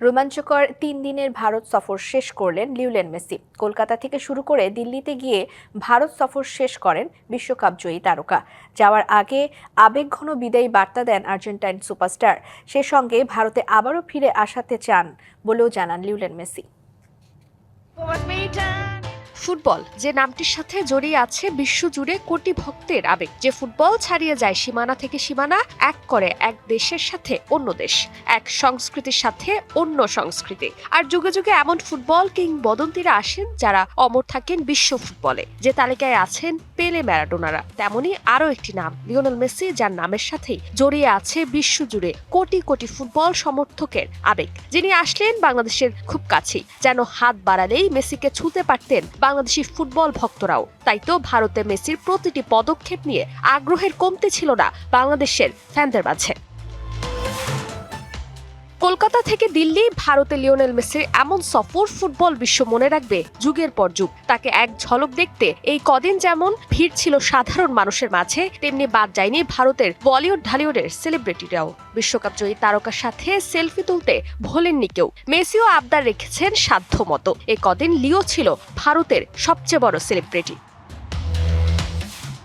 রোমাঞ্চকর তিন দিনের ভারত সফর শেষ করলেন লিউলেন মেসি। কলকাতা থেকে শুরু করে দিল্লিতে গিয়ে ভারত সফর শেষ করেন বিশ্বকাপ জয়ী তারকা। যাওয়ার আগে আবেগঘন বিদায়ী বার্তা দেন আর্জেন্টাইন সুপারস্টার। সে সঙ্গে ভারতে আবারও ফিরে আসাতে চান বলেও জানান লিউলেন মেসি। ফুটবল, যে নামটির সাথে জড়িয়ে আছে বিশ্বজুড়ে কোটি ভক্তের আবেগ। যে ফুটবল ছাড়িয়ে যায় সীমানা থেকে সীমানা, এক করে এক দেশের সাথে অন্য দেশ, এক সংস্কৃতির সাথে অন্য সংস্কৃতি। আর যুগে যুগে এমন ফুটবল কিংবদন্তিরা আসেন যারা অমর থাকেন বিশ্ব ফুটবলে। যে তালিকায় আছেন পেলে ম্যারাডোনারা। তেমনি আরও একটি নাম, লিওনেল মেসি, যার নামের সাথেই জড়িয়ে আছে বিশ্বজুড়ে কোটি কোটি ফুটবল সমর্থকের আবেগ। যিনি আসলেন বাংলাদেশের খুব কাছেই, যেন হাত বাড়ালেই মেসিকে ছুঁতে পারতেন বাংলাদেশি ফুটবল ভক্তরাও। তাই তো ভারতে মেসির প্রতিটি পদক্ষেপ নিয়ে আগ্রহের কমতে ছিল না বাংলাদেশের ফ্যানদের মাঝে। কলকাতা থেকে দিল্লি, ভারতে লিওনেল মেসির এমন সফর ফুটবল বিশ্ব মনে রাখবে যুগের পর যুগ। তাকে এক ঝলক দেখতে এই কদিন যেমন ভিড় ছিল সাধারণ মানুষের মাঝে, তেমনি বাদ যায়নি ভারতের বলিউড ঢালিউডের সেলিব্রিটিরাও। বিশ্বকাপ জয়ী তারকার সাথে সেলফি তুলতে ভোলেননি কেউ। মেসিও আবদার রেখেছেন সাধ্য মতো এই কদিন লিও ছিল ভারতের সবচেয়ে বড় সেলিব্রিটি।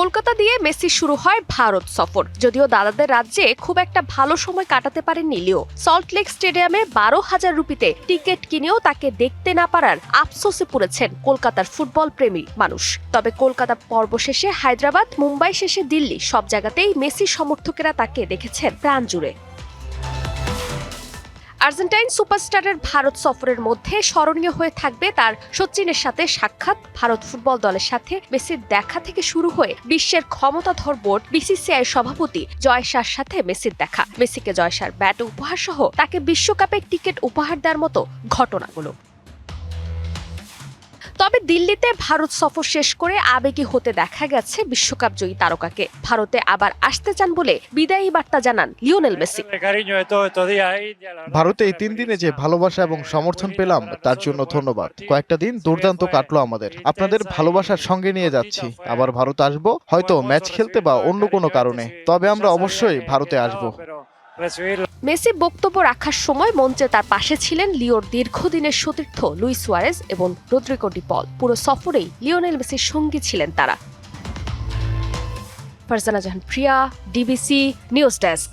কলকাতা দিয়ে মেসি শুরু হয় ভারত সফর। যদিও দাদাদের রাজ্যে খুব একটা ভালো সময় কাটাতে পারেননি লিও। সল্টলেক স্টেডিয়ামে বারো হাজার রুপিতে টিকিট কিনেও তাকে দেখতে না পারার আফসোসে পড়েছেন কলকাতার ফুটবল প্রেমী মানুষ। তবে কলকাতা পর্ব শেষে হায়দ্রাবাদ, মুম্বাই শেষে দিল্লি সব জায়গাতেই মেসি সমর্থকেরা তাকে দেখেছেন প্রাণ জুড়ে। আর্জেন্টাইন সুপারস্টারের ভারত সফরের মধ্যে স্মরণীয় হয়ে থাকবে তার সচিনের সাথে সাক্ষাৎ ভারত ফুটবল দলের সাথে মেসির দেখা থেকে শুরু হয়ে বিশ্বের ক্ষমতাধর বোর্ড বিসিসিআই সভাপতি জয়শার সাথে মেসির দেখা। মেসিকে জয়শার ব্যাট উপহার সহ তাকে বিশ্বকাপের টিকিট উপহার দেওয়ার মতো ঘটনাগুলো। তবে দিল্লিতে ভারত সফর শেষ করে আবেগী হতে দেখা গেছে বিশ্বকাপ জয়ী তারকাকে। ভারতে আবার আসতে চান বলে বিদায়ী বার্তা জানান লিওনেল মেসি. ভারতে এই তিন দিনে যে ভালোবাসা এবং সমর্থন পেলাম, তার জন্য ধন্যবাদ। কয়েকটা দিন দুর্দান্ত কাটলো আমাদের। আপনাদের ভালোবাসার সঙ্গে নিয়ে যাচ্ছি। আবার ভারত আসব, হয়তো ম্যাচ খেলতে বা অন্য কোনো কারণে। তবে আমরা অবশ্যই ভারতে আসব. মেসি বক্তব্য রাখার সময় মঞ্চে তার পাশে ছিলেন লিওর দীর্ঘদিনের সতীর্থ লুই সুয়ারেজ এবং রদ্রিকো ডিপল পুরো সফরেই লিওনেল মেসির সঙ্গী ছিলেন তারা। Farzana Jahan Priya, DBC, news desk.